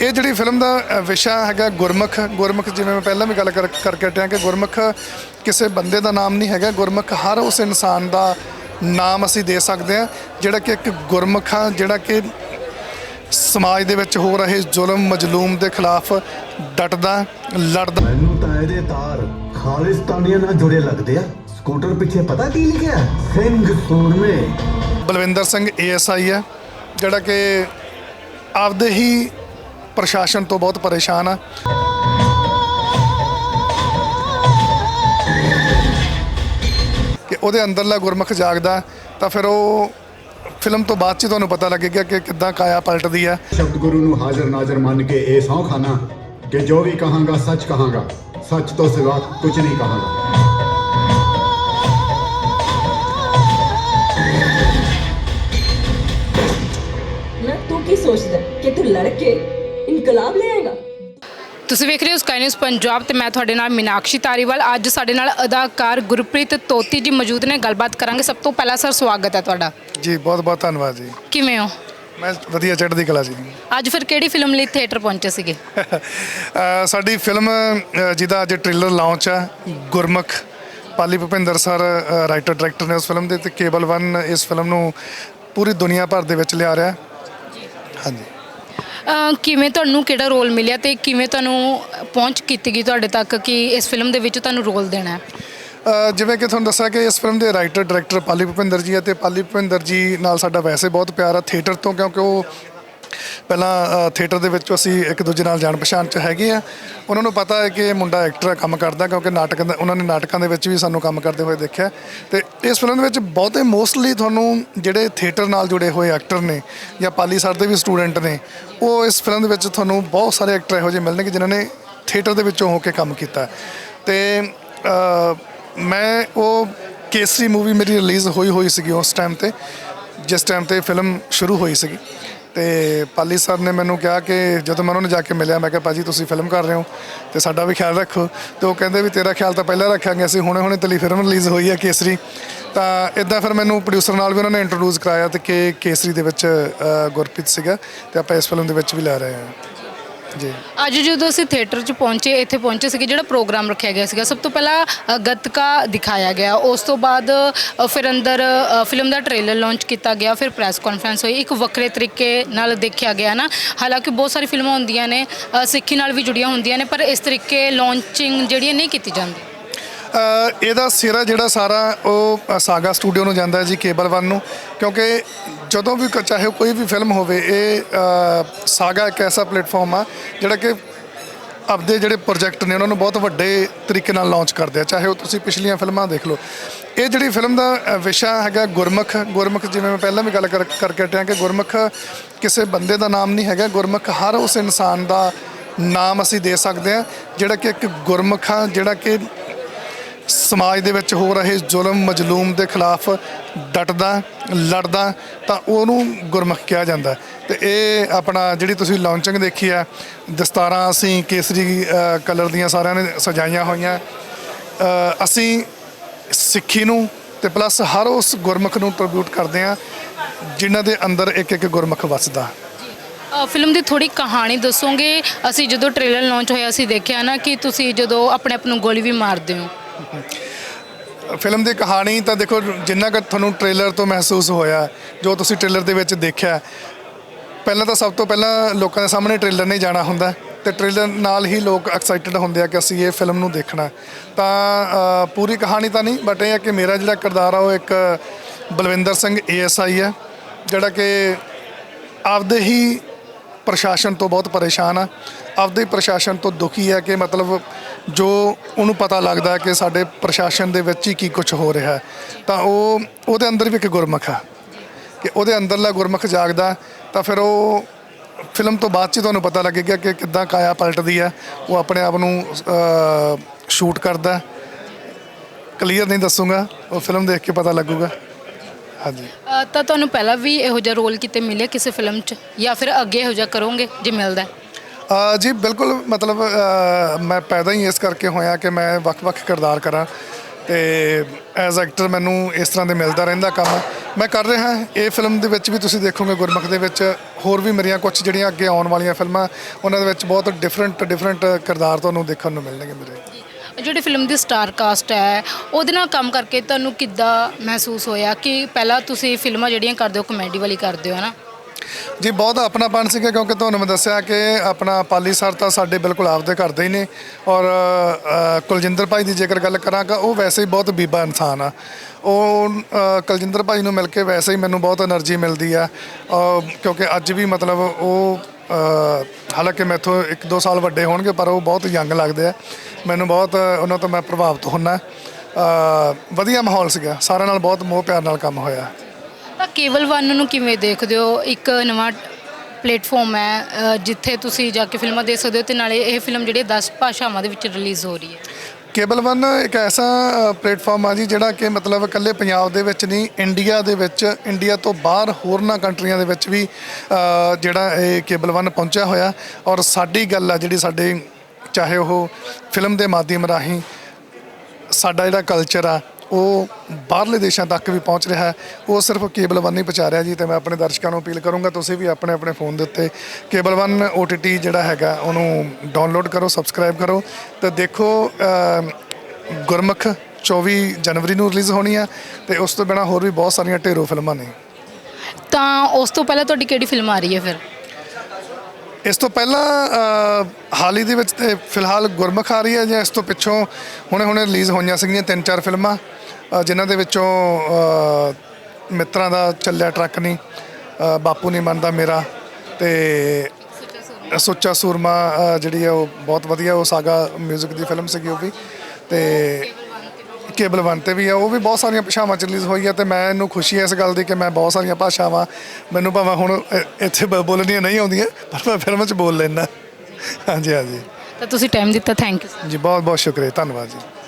ਇਹ ਜਿਹੜੀ ਫਿਲਮ ਦਾ ਅ, ਵਿਸ਼ਾ ਹੈਗਾ ਗੁਰਮੁਖ। ਗੁਰਮੁਖ ਜਿਵੇਂ ਮੈਂ ਪਹਿਲਾਂ ਵੀ ਗੱਲ ਕਰ ਕਰਕੇ ਹਟਿਆ ਕਿ ਗੁਰਮੁਖ ਕਿਸੇ ਬੰਦੇ ਦਾ ਨਾਮ ਨਹੀਂ ਹੈਗਾ। ਗੁਰਮੁਖ ਹਰ ਉਸ ਇਨਸਾਨ ਦਾ ਨਾਮ ਅਸੀਂ ਦੇ ਸਕਦੇ ਹਾਂ ਜਿਹੜਾ ਕਿ ਇੱਕ ਗੁਰਮੁਖ ਆ ਜਿਹੜਾ ਕਿ ਸਮਾਜ ਦੇ ਵਿੱਚ ਹੋ ਰਹੇ ਜ਼ੁਲਮ ਮਜਲੂਮ ਦੇ ਖਿਲਾਫ ਡਟਦਾ ਲੜਦਾ। ਮੈਨੂੰ ਤਾਂ ਇਹਦੇ ਤਾਰ ਖਾਲਿਸਤਾਨੀਆਂ ਨਾਲ ਜੁੜੇ ਲੱਗਦੇ ਆ। ਸਕੂਟਰ ਪਿੱਛੇ ਪਤਾ ਕੀ ਲਿਖਿਆ? ਸਿੰਘ ਸੂਰਮੇ। ਬਲਵਿੰਦਰ ਸਿੰਘ ਏਐਸਆਈ ਹੈ ਜਿਹੜਾ ਕਿ ਆਪਦੇ ਹੀ ਪ੍ਰਸ਼ਾਸਨ ਤੋਂ ਬਹੁਤ ਪਰੇਸ਼ਾਨ ਆ। ਕਿ ਉਹਦੇ ਅੰਦਰਲਾ ਗੁਰਮੁਖ ਜਾਗਦਾ ਤਾਂ ਫਿਰ ਉਹ ਫਿਲਮ ਤੋਂ ਬਾਅਦ ਚ ਤੁਹਾਨੂੰ ਪਤਾ ਲੱਗੇਗਾ ਕਿ ਕਿੱਦਾਂ ਕਾਇਆ ਪਲਟਦੀ ਆ। ਸ਼ਬਦ ਗੁਰੂ ਨੂੰ ਹਾਜ਼ਰ ਨਾਜ਼ਰ ਮੰਨ ਕੇ ਇਹ ਸਹੁੰ ਖਾਨਾ ਕਿ ਜੋ ਵੀ ਕਹਾਂਗਾ ਸੱਚ ਕਹਾਂਗਾ। ਸੱਚ ਤੋਂ ਸਿਵਾ ਕੁਝ ਨਹੀਂ ਕਹਾਂਗਾ। ਨਾ ਤੂੰ ਕੀ ਸੋਚਦਾ? ਕਿ ਤੂੰ ਲੜ ਤੁਸੀਂ ਵੇਖ ਰਹੇ ਹੋ ਸਕਾਈ ਨਿਊਜ਼ ਪੰਜਾਬ ਤੇ ਮੈਂ ਤੁਹਾਡੇ ਨਾਲ ਮੀਨਾਕਸ਼ੀ ਤਾਰੀਵਾਲ ਅੱਜ ਸਾਡੇ ਨਾਲ ਅਦਾਕਾਰ ਗੁਰਪ੍ਰੀਤ ਤੋਤੀ ਜੀ ਮੌਜੂਦ ਨੇ। ਗੱਲਬਾਤ ਕਰਾਂਗੇ। ਸਭ ਤੋਂ ਪਹਿਲਾਂ ਸਰ ਸਵਾਗਤ ਹੈ ਤੁਹਾਡਾ। ਜੀ ਬਹੁਤ ਬਹੁਤ ਧੰਨਵਾਦ ਜੀ। ਕਿਵੇਂ ਹੋ? ਮੈਂ ਵਧੀਆ ਚੜ੍ਹਦੀ ਕਲਾ ਜੀ। ਅੱਜ ਫਿਰ ਕਿਹੜੀ ਫਿਲਮ ਲਈ ਥੀਏਟਰ ਪਹੁੰਚੇ ਸੀਗੇ? ਅ, ਸਾਡੀ ਫਿਲਮ ਅ, ਜਿਹਦਾ ਅੱਜ ਟ੍ਰੇਲਰ ਲਾਂਚ ਆ Gurmukh. Pali Bhupinder sir writer director ਨੇ ਉਸ ਫਿਲਮ ਦੇ ਤੇ ਕੇਬਲ 1 ਇਸ ਫਿਲਮ ਨੂੰ ਪੂਰੀ ਦੁਨੀਆ ਭਰ ਦੇ ਵਿੱਚ ਲਿਆ ਰਿਹਾ। ਹਾਂਜੀ। ਅਹ ਕਿਵੇਂ ਤੁਹਾਨੂੰ ਕਿਹੜਾ ਰੋਲ ਮਿਲਿਆ ਤੇ ਕਿਵੇਂ ਤੁਹਾਨੂੰ ਪਹੁੰਚ ਕੀਤੀ ਗਈ ਤੁਹਾਡੇ ਤੱਕ ਕਿ ਇਸ ਫਿਲਮ ਦੇ ਵਿੱਚ ਤੁਹਾਨੂੰ ਰੋਲ ਦੇਣਾ ਹੈ? ਅ, ਜਿਵੇਂ ਕਿ ਤੁਹਾਨੂੰ ਦੱਸਿਆ ਕਿ ਇਸ ਫਿਲਮ ਦੇ ਰਾਈਟਰ ਡਾਇਰੈਕਟਰ ਪਾਲੀ ਭੁਪਿੰਦਰ ਜੀ ਆ ਤੇ ਪਾਲੀ ਭੁਪਿੰਦਰ ਜੀ ਨਾਲ ਸਾਡਾ ਵੈਸੇ ਬਹੁਤ ਪਿਆਰ ਆ ਥੀਏਟਰ ਤੋਂ ਕਿਉਂਕਿ ਉਹ ਪਹਿਲਾਂ ਥੀਏਟਰ ਦੇ ਵਿੱਚੋਂ ਅਸੀਂ ਇੱਕ ਦੂਜੇ ਨਾਲ ਜਾਣ ਪਛਾਣ ਚ ਹੈਗੇ ਆ। ਉਹਨਾਂ ਨੂੰ ਪਤਾ ਹੈ ਕਿ ਇਹ ਮੁੰਡਾ ਐਕਟਰ ਕੰਮ ਕਰਦਾ, ਕਿਉਂਕਿ ਨਾਟਕ ਉਹਨਾਂ ਨੇ ਨਾਟਕਾਂ ਦੇ ਵਿੱਚ ਵੀ ਸਾਨੂੰ ਕੰਮ ਕਰਦੇ ਹੋਏ ਦੇਖਿਆ। ਤੇ ਇਸ ਫਿਲਮ ਦੇ ਵਿੱਚ ਬਹੁਤੇ ਮੋਸਟਲੀ ਤੁਹਾਨੂੰ ਜਿਹੜੇ ਥੀਏਟਰ ਨਾਲ ਜੁੜੇ ਹੋਏ ਐਕਟਰ ਨੇ ਜਾਂ ਪਾਲੀ ਸਰ ਦੇ ਵੀ ਸਟੂਡੈਂਟ ਨੇ, ਉਹ ਇਸ ਫਿਲਮ ਦੇ ਵਿੱਚ ਤੁਹਾਨੂੰ ਬਹੁਤ ਸਾਰੇ ਐਕਟਰ ਇਹੋ ਜਿਹੇ ਮਿਲਣਗੇ ਜਿਨ੍ਹਾਂ ਨੇ ਥੀਏਟਰ ਦੇ ਵਿੱਚੋਂ ਹੋ ਕੇ ਕੰਮ ਕੀਤਾ। ਤੇ ਮੈਂ ਉਹ ਕੇਸਰੀ ਮੂਵੀ ਮੇਰੀ ਰਿਲੀਜ਼ ਹੋਈ ਹੋਈ ਸੀਗੀ ਉਸ ਟਾਈਮ ਤੇ, ਜਿਸ ਟਾਈਮ ਤੇ ਫਿਲਮ ਸ਼ੁਰੂ ਹੋਈ ਸੀਗੀ। ਤੇ ਪਾਲੀ ਸਰ ਨੇ ਮੈਨੂੰ ਕਿਹਾ ਕਿ ਜਦੋਂ ਮੈਂ ਉਹਨਾਂ ਨੂੰ ਜਾ ਕੇ ਮਿਲਿਆ, ਮੈਂ ਕਿਹਾ, ਭਾਜੀ, ਤੁਸੀਂ ਫਿਲਮ ਕਰ ਰਹੇ ਹੋ ਤੇ ਸਾਡਾ ਵੀ ਖਿਆਲ ਰੱਖੋ। ਤੇ ਉਹ ਕਹਿੰਦੇ ਵੀ, ਤੇਰਾ ਖਿਆਲ ਤਾਂ ਪਹਿਲਾਂ ਰੱਖਾਂਗੇ, ਅਸੀਂ ਹੁਣੇ ਹੁਣੇ ਤੇਰੀ ਫਿਲਮ ਰਿਲੀਜ਼ ਹੋਈ ਹੈ ਕੇਸਰੀ। ਤਾਂ ਇਦਾਂ ਫਿਰ ਮੈਨੂੰ ਪ੍ਰੋਡਿਊਸਰ ਨਾਲ ਵੀ ਉਹਨਾਂ ਨੇ ਇੰਟਰੋਡਿਊਸ ਕਰਾਇਆ ਤੇ ਕਿ ਕੇਸਰੀ ਦੇ ਵਿੱਚ ਗੁਰਪ੍ਰੀਤ ਸੀਗਾ ਤੇ ਆਪਾਂ ਇਸ ਫਿਲਮ ਦੇ ਵਿੱਚ ਵੀ ਲੈ ਰਹੇ ਹਾਂ। ਜੀ। ਅੱਜ ਜਦੋਂ ਅਸੀਂ ਥੀਏਟਰ 'ਚ ਪਹੁੰਚੇ ਇੱਥੇ ਪਹੁੰਚੇ ਸੀਗੇ ਜਿਹੜਾ ਪ੍ਰੋਗਰਾਮ ਰੱਖਿਆ ਗਿਆ ਸੀਗਾ ਸਭ ਤੋਂ ਪਹਿਲਾਂ ਅ, ਗੱਤਕਾ ਦਿਖਾਇਆ ਗਿਆ। ਉਸ ਤੋਂ ਬਾਅਦ ਅ, ਫਿਰ ਅੰਦਰ ਫਿਲਮ ਦਾ ਟ੍ਰੇਲਰ ਲਾਂਚ ਕੀਤਾ ਗਿਆ ਫਿਰ ਪ੍ਰੈਸ ਕਾਨਫਰੰਸ ਹੋਈ। ਇੱਕ ਵੱਖਰੇ ਤਰੀਕੇ ਨਾਲ ਦੇਖਿਆ ਗਿਆ ਨਾ ਹਾਲਾਂਕਿ ਬਹੁਤ ਸਾਰੀ ਫਿਲਮਾਂ ਹੁੰਦੀਆਂ ਨੇ ਅ, ਸਿੱਖੀ ਨਾਲ ਵੀ ਜੁੜੀਆਂ ਹੁੰਦੀਆਂ ਨੇ ਪਰ ਇਸ ਤਰੀਕੇ ਲਾਂਚਿੰਗ ਜਿਹੜੀ ਹੈ ਨਹੀਂ ਕੀਤੀ ਜਾਂਦੀ। ਇਹਦਾ ਸਿਰਾ ਜਿਹੜਾ ਸਾਰਾ ਉਹ ਸਾਗਾ ਸਟੂਡੀਓ ਨੂੰ ਜਾਂਦਾ ਜੀ, ਕੇਬਲ 1 ਨੂੰ। ਕਿਉਂਕਿ ਜਦੋਂ ਵੀ ਕ- ਚਾਹੇ ਕੋਈ ਵੀ ਫਿਲਮ ਹੋਵੇ, ਇਹ ਸਾਗਾ ਇੱਕ ਐਸਾ ਪਲੇਟਫਾਰਮ ਆ, ਜਿਹੜਾ ਕਿ ਆਪਦੇ ਜਿਹੜੇ ਪ੍ਰੋਜੈਕਟ ਨੇ, ਉਹਨਾਂ ਨੂੰ ਬਹੁਤ ਵੱਡੇ ਤਰੀਕੇ ਨਾਲ ਲਾਂਚ ਕਰਦੇ ਆ। ਚਾਹੇ ਉਹ ਤੁਸੀਂ ਪਿਛਲੀਆਂ ਫਿਲਮਾਂ ਦੇਖ ਲਓ। ਇਹ ਜਿਹੜੀ ਫਿਲਮ ਦਾ ਵਿਸ਼ਾ ਹੈਗਾ ਗੁਰਮੁਖ। ਗੁਰਮੁਖ ਜਿਵੇਂ ਮੈਂ ਪਹਿਲਾਂ ਵੀ ਗੱਲ ਕਰ, ਕਰਕੇ ਟਿਆ ਕਿ ਗੁਰਮੁਖ ਕਿਸੇ ਬੰਦੇ ਦਾ ਨਾਮ ਨਹੀਂ ਹੈਗਾ। ਗੁਰਮੁਖ ਹਰ ਉਸ ਇਨਸਾਨ ਦਾ ਨਾਮ ਅਸੀਂ ਦੇ ਸਕਦੇ ਆ ਜਿਹੜਾ ਕਿ ਇੱਕ ਗੁਰਮੁਖ ਆ, ਜਿਹੜਾ ਕਿ ਸਮਾਜ ਦੇ ਵਿੱਚ ਹੋ ਰਹੇ ਜ਼ੁਲਮ, ਮਜਲੂਮ ਦੇ ਖਿਲਾਫ ਡਟਦਾ, ਲੜਦਾ, ਤਾਂ ਉਹਨੂੰ ਗੁਰਮੁਖ ਕਿਹਾ ਜਾਂਦਾ। ਹੈ। ਤੇ ਇਹ ਆਪਣਾ ਜਿਹੜੀ ਤੁਸੀਂ ਲਾਂਚਿੰਗ ਦੇਖੀ ਆ, ਦਸਤਾਰਾਂ ਅਸੀਂ ਕੇਸਰੀ ਕਲਰ ਦੀਆਂ ਸਾਰਿਆਂ ਨੇ ਸਜਾਈਆਂ ਹੋਈਆਂ। ਅਸੀਂ ਸਿੱਖੀ ਨੂੰ ਤੇ ਪਲੱਸ ਹਰ ਉਸ ਗੁਰਮੁਖ ਨੂੰ ਟ੍ਰਿਬਿਊਟ ਕਰਦੇ ਆ ਜਿਨ੍ਹਾਂ ਦੇ ਅੰਦਰ ਇੱਕ ਇੱਕ ਗੁਰਮੁਖ ਵੱਸਦਾ। ਫਿਲਮ ਦੀ ਥੋੜੀ ਕਹਾਣੀ ਦੱਸੋਗੇ। ਅਸੀਂ ਜਦੋਂ ਟ੍ਰੇਲਰ ਲਾਂਚ ਹੋਇਆ, ਅਸੀਂ ਦੇਖਿਆ ਨਾ ਕਿ ਤੁਸੀਂ ਜਦੋਂ ਆਪਣੇ ਆਪ ਨੂੰ ਗੋਲੀ ਵੀ ਮਾਰਦੇ ਹੋ। ਫਿਲਮ ਦੀ ਕਹਾਣੀ ਤਾਂ ਦੇਖੋ, ਜਿੰਨਾ ਕੁ ਤੁਹਾਨੂੰ ਟ੍ਰੇਲਰ ਤੋਂ ਮਹਿਸੂਸ ਹੋਇਆ, ਜੋ ਤੁਸੀਂ ਟ੍ਰੇਲਰ ਦੇ ਵਿੱਚ ਦੇਖਿਆ, ਪਹਿਲਾਂ ਤਾਂ ਸਭ ਤੋਂ ਪਹਿਲਾਂ ਲੋਕਾਂ ਦੇ ਸਾਹਮਣੇ ਟ੍ਰੇਲਰ ਨਹੀਂ ਜਾਣਾ ਹੁੰਦਾ, ਤੇ ਟ੍ਰੇਲਰ ਨਾਲ ਹੀ ਲੋਕ ਐਕਸਾਈਟਡ ਹੁੰਦੇ ਆ ਕਿ ਅਸੀਂ ਇਹ ਫਿਲਮ ਨੂੰ ਦੇਖਣਾ। ਤਾਂ ਪੂਰੀ ਕਹਾਣੀ ਤਾਂ ਨਹੀਂ ਬਟ ਇਹ ਹੈ ਕਿ ਮੇਰਾ ਜਿਹੜਾ ਕਿਰਦਾਰ ਆ, ਉਹ ਇੱਕ ਬਲਵਿੰਦਰ ਸਿੰਘ ਏਐਸਆਈ ਹੈ ਜਿਹੜਾ ਕਿ ਆਪਦੇ ਹੀ ਪ੍ਰਸ਼ਾਸਨ ਤੋਂ ਬਹੁਤ ਪਰੇਸ਼ਾਨ ਆ। ਆਪਦੇ ਪ੍ਰਸ਼ਾਸਨ ਤੋਂ ਦੁਖੀ ਹੈ ਕਿ ਮਤਲਬ ਜੋ ਉਹਨੂੰ ਪਤਾ ਲੱਗਦਾ ਕਿ ਸਾਡੇ ਪ੍ਰਸ਼ਾਸਨ ਦੇ ਵਿੱਚ ਹੀ ਕੀ ਕੁਝ ਹੋ ਰਿਹਾ ਤਾਂ ਉਹ, ਉਹਦੇ ਅੰਦਰ ਵੀ ਇੱਕ ਗੁਰਮੁਖ ਆ। ਕਿ ਉਹਦੇ ਅੰਦਰਲਾ ਗੁਰਮੁਖ ਜਾਗਦਾ, ਤਾਂ ਫਿਰ ਉਹ ਫਿਲਮ ਤੋਂ ਬਾਅਦ ਚ ਤੁਹਾਨੂੰ ਪਤਾ ਲੱਗੇਗਾ ਕਿ ਕਿੱਦਾਂ ਕਾਇਆ ਪਲਟਦੀ ਹੈ। ਉਹ ਆਪਣੇ ਆਪ ਨੂੰ ਸ਼ੂਟ ਕਰਦਾ। ਕਲੀਅਰ ਨਹੀਂ ਦੱਸੂਗਾ, ਉਹ ਫਿਲਮ ਦੇਖ ਕੇ ਪਤਾ ਲੱਗੂਗਾ। ਹਾਂਜੀ। ਅ, ਤਾਂ ਤੁਹਾਨੂੰ ਪਹਿਲਾਂ ਵੀ ਇਹੋ ਜਿਹਾ ਰੋਲ ਕਿਤੇ ਮਿਲਿਆ ਕਿਸੇ ਫਿਲਮ 'ਚ? ਜਾਂ ਫਿਰ ਅੱਗੇ ਇਹੋ ਜਿਹਾ ਕਰੋਗੇ ਜੇ ਮਿਲਦਾ? ਹੈ? ਅ, ਜੀ ਬਿਲਕੁਲ ਮਤਲਬ ਅ, ਮੈਂ ਪੈਦਾ ਹੀ ਇਸ ਕਰਕੇ ਹੋਇਆ ਕਿ ਮੈਂ ਵੱਖ-ਵੱਖ ਕਿਰਦਾਰ ਕਰਾਂ ਤੇ ਐਜ਼ ਐਕਟਰ ਮੈਨੂੰ ਇਸ ਤਰ੍ਹਾਂ ਦੇ ਮਿਲਦਾ ਰਹਿੰਦਾ ਕੰਮ। ਮੈਂ ਕਰ ਰਿਹਾ ਇਹ ਫਿਲਮ ਦੇ ਵਿੱਚ ਵੀ ਤੁਸੀਂ ਦੇਖੋਗੇ ਗੁਰਮੁਖ ਦੇ ਵਿੱਚ ਹੋਰ ਵੀ ਮੇਰੀਆਂ ਕੁਝ ਜਿਹੜੀਆਂ ਅੱਗੇ ਆਉਣ ਵਾਲੀਆਂ ਫਿਲਮਾਂ ਉਹਨਾਂ ਦੇ ਵਿੱਚ ਬਹੁਤ ਡਿਫਰੈਂਟ ਡਿਫਰੈਂਟ ਕਿਰਦਾਰ ਤੁਹਾਨੂੰ ਦੇਖਣ ਨੂੰ ਮਿਲਣਗੇ ਮੇਰੇ। ਜਿਹੜੀ ਫਿਲਮ ਦੀ ਸਟਾਰ ਕਾਸਟ ਹੈ ਉਹਦੇ ਨਾਲ ਕੰਮ ਕਰਕੇ ਤੁਹਾਨੂੰ ਕਿੱਦਾਂ ਮਹਿਸੂਸ ਹੋਇਆ ਕਿ ਪਹਿਲਾਂ ਤੁਸੀਂ ਫਿਲਮਾਂ ਜਿਹੜੀਆਂ ਕਰਦੇ ਹੋ ਕਮੇਡੀ ਵਾਲੀ ਕਰਦੇ ਹੋ ਹਨਾ? ਜੀ ਬਹੁਤ ਆਪਣਾਪਨ ਸੀਗਾ ਕਿਉਂਕਿ ਤੁਹਾਨੂੰ ਮੈਂ ਦੱਸਿਆ ਕਿ ਆਪਣਾ ਪਾਲੀ ਸਰ ਤਾਂ ਸਾਡੇ ਬਿਲਕੁਲ ਆਪਦੇ ਘਰ ਦੇ ਹੀ ਨੇ ਔਰ ਕੁਲਜਿੰਦਰ ਭਾਈ ਦੀ ਜੇਕਰ ਗੱਲ ਕਰਾਂ ਤਾਂ ਉਹ ਵੈਸੇ ਹੀ ਬਹੁਤ ਬੀਬਾ ਇਨਸਾਨ ਆ। ਉਹ ਕੁਲਜਿੰਦਰ ਭਾਈ ਨੂੰ ਮਿਲ ਕੇ ਵੈਸੇ ਹੀ ਮੈਨੂੰ ਬਹੁਤ એનર્ਜੀ ਮਿਲਦੀ ਆ। ਔਰ ਕਿਉਂਕਿ ਅੱਜ ਵੀ ਮਤਲਬ ਉਹ ਅ, ਹਾਲਾਂਕਿ ਮੈਥੋਂ 1-2 ਸਾਲ ਵੱਡੇ ਹੋਣਗੇ ਪਰ ਉਹ ਬਹੁਤ ਯੰਗ ਲੱਗਦੇ ਆ। ਮੈਨੂੰ ਬਹੁਤ ਉਹਨਾਂ ਤੋਂ ਮੈਂ ਪ੍ਰਭਾਵਿਤ ਹੁੰਨਾ। ਵਧੀਆ ਮਾਹੌਲ ਸੀਗਾ। ਸਾਰਿਆਂ ਨਾਲ ਬਹੁਤ ਮੋਹ ਪਿਆਰ ਨਾਲ ਕੰਮ ਹੋਇਆ। ਤਾਂ ਕੇਵਲ ਵਨ ਨੂੰ ਕਿਵੇਂ ਦੇਖਦੇ ਹੋ? ਇੱਕ ਨਵਾਂ ਪਲੇਟਫਾਰਮ ਹੈ ਜਿੱਥੇ ਤੁਸੀਂ ਜਾ ਕੇ ਫਿਲਮਾਂ ਦੇਖ ਸਕਦੇ ਹੋ ਤੇ ਨਾਲੇ ਇਹ ਫਿਲਮ ਜਿਹੜੀ 10 ਭਾਸ਼ਾਵਾਂ ਦੇ ਵਿੱਚ ਰਿਲੀਜ਼ ਹੋ ਰਹੀ ਹੈ। ਕੇਬਲ ਵਨ ਇੱਕ ਐਸਾ ਪਲੇਟਫਾਰਮ ਆ ਜੀ ਜਿਹੜਾ ਕਿ ਮਤਲਬ ਇਕੱਲੇ ਪੰਜਾਬ ਦੇ ਵਿੱਚ ਨਹੀਂ ਇੰਡੀਆ ਦੇ ਵਿੱਚ ਇੰਡੀਆ ਤੋਂ ਬਾਹਰ ਹੋਰਨਾਂ ਕੰਟਰੀਆਂ ਦੇ ਵਿੱਚ ਵੀ ਜਿਹੜਾ ਇਹ ਕੇਬਲ ਵਨ ਪਹੁੰਚਿਆ ਹੋਇਆ। ਔਰ ਸਾਡੀ ਗੱਲ ਆ ਜਿਹੜੀ ਸਾਡੇ ਚਾਹੇ ਉਹ ਫਿਲਮ ਦੇ ਮਾਧਿਅਮ ਰਾਹੀਂ ਸਾਡਾ ਜਿਹੜਾ ਕਲਚਰ ਆ ਉਹ ਬਾਹਰਲੇ ਦੇਸ਼ਾਂ ਤੱਕ ਵੀ ਪਹੁੰਚ ਰਿਹਾ ਹੈ। ਉਹ ਸਿਰਫ ਕੇਬਲ ਵਨ ਹੀ ਪਹੁੰਚਾ ਰਿਹਾ ਜੀ ਤੇ ਮੈਂ ਆਪਣੇ ਦਰਸ਼ਕਾਂ ਨੂੰ ਅਪੀਲ ਕਰੂੰਗਾ ਤੁਸੀਂ ਵੀ ਆਪਣੇ ਆਪਣੇ ਫੋਨ ਦੇ ਉੱਤੇ ਕੇਬਲ ਵਨ OTT ਜਿਹੜਾ ਹੈਗਾ ਉਹਨੂੰ ਡਾਊਨਲੋਡ ਕਰੋ ਸਬਸਕ੍ਰਾਈਬ ਕਰੋ ਤੇ ਦੇਖੋ ਅਮ, ਗੁਰਮੁਖ 24 ਜਨਵਰੀ ਨੂੰ ਰਿਲੀਜ਼ ਹੋਣੀ ਆ ਤੇ ਉਸ ਤੋਂ ਬਿਨਾ ਹੋਰ ਵੀ ਬਹੁਤ ਸਾਰੀਆਂ ਢੇਰੋ ਫਿਲਮਾਂ ਨੇ। ਤਾਂ ਉਸ ਤੋਂ ਪਹਿਲਾਂ ਤੁਹਾਡੀ ਕਿਹੜੀ ਫਿਲਮ ਆ ਰਹੀ ਹੈ ਫਿਰ? ਇਸ ਤੋਂ ਪਹਿਲਾਂ ਅ, ਹਾਲ ਹੀ ਦੇ ਵਿੱਚ ਤੇ ਫਿਲਹਾਲ ਗੁਰਮੁਖ ਆ ਰਹੀ ਹੈ ਜਾਂ ਇਸ ਤੋਂ ਪਿੱਛੋਂ ਹੁਣੇ ਹੁਣੇ ਰਿਲੀਜ਼ ਹੋਈਆਂ ਸੀਗੀਆਂ ਤਿੰਨ ਚਾਰ ਫਿਲਮਾਂ ਜਿਨ੍ਹਾਂ ਦੇ ਵਿੱਚੋਂ ਮਿੱਤਰਾਂ ਦਾ ਚੱਲਿਆ ਟਰੱਕ ਨਹੀਂ ਬਾਪੂ ਨਹੀਂ ਮੰਨਦਾ ਮੇਰਾ ਤੇ ਸੁੱਚਾ ਸੂਰਮਾ ਜਿਹੜੀ ਹੈ ਉਹ ਬਹੁਤ ਵਧੀਆ ਉਹ ਸਾਗਾ 뮤직 ਦੀ ਫਿਲਮ ਸੀਗੀ ਉਹ ਵੀ ਤੇ ਕੇਬਲ ਵਨ ਤੇ ਵੀ ਆ ਉਹ ਵੀ ਬਹੁਤ ਸਾਰੀਆਂ ਭਾਸ਼ਾਵਾਂ ਚ ਰਿਲੀਜ਼ ਹੋਈ ਹੈ ਤੇ ਮੈਂ ਇਹਨੂੰ ਖੁਸ਼ੀ ਹੈ ਇਸ ਗੱਲ ਦੀ ਕਿ ਮੈਂ ਬਹੁਤ ਸਾਰੀਆਂ ਭਾਸ਼ਾਵਾਂ ਮੈਨੂੰ ਭਾਵੇਂ ਹੁਣ ਇ- ਇੱਥੇ ਬ- ਬੋਲਣੀਆਂ ਨਹੀਂ ਆਉਂਦੀਆਂ ਪਰ ਮੈਂ ਫਿਲਮ ਚ ਬੋਲ ਲੈਂਦਾ। ਹਾਂਜੀ ਹਾਂਜੀ। ਤਾਂ ਤੁਸੀਂ ਟਾਈਮ ਦਿੱਤਾ ਥੈਂਕ ਯੂ ਜੀ ਬਹੁਤ ਬਹੁਤ ਸ਼ੁਕਰੀਆ ਧੰਨਵਾਦ ਜੀ।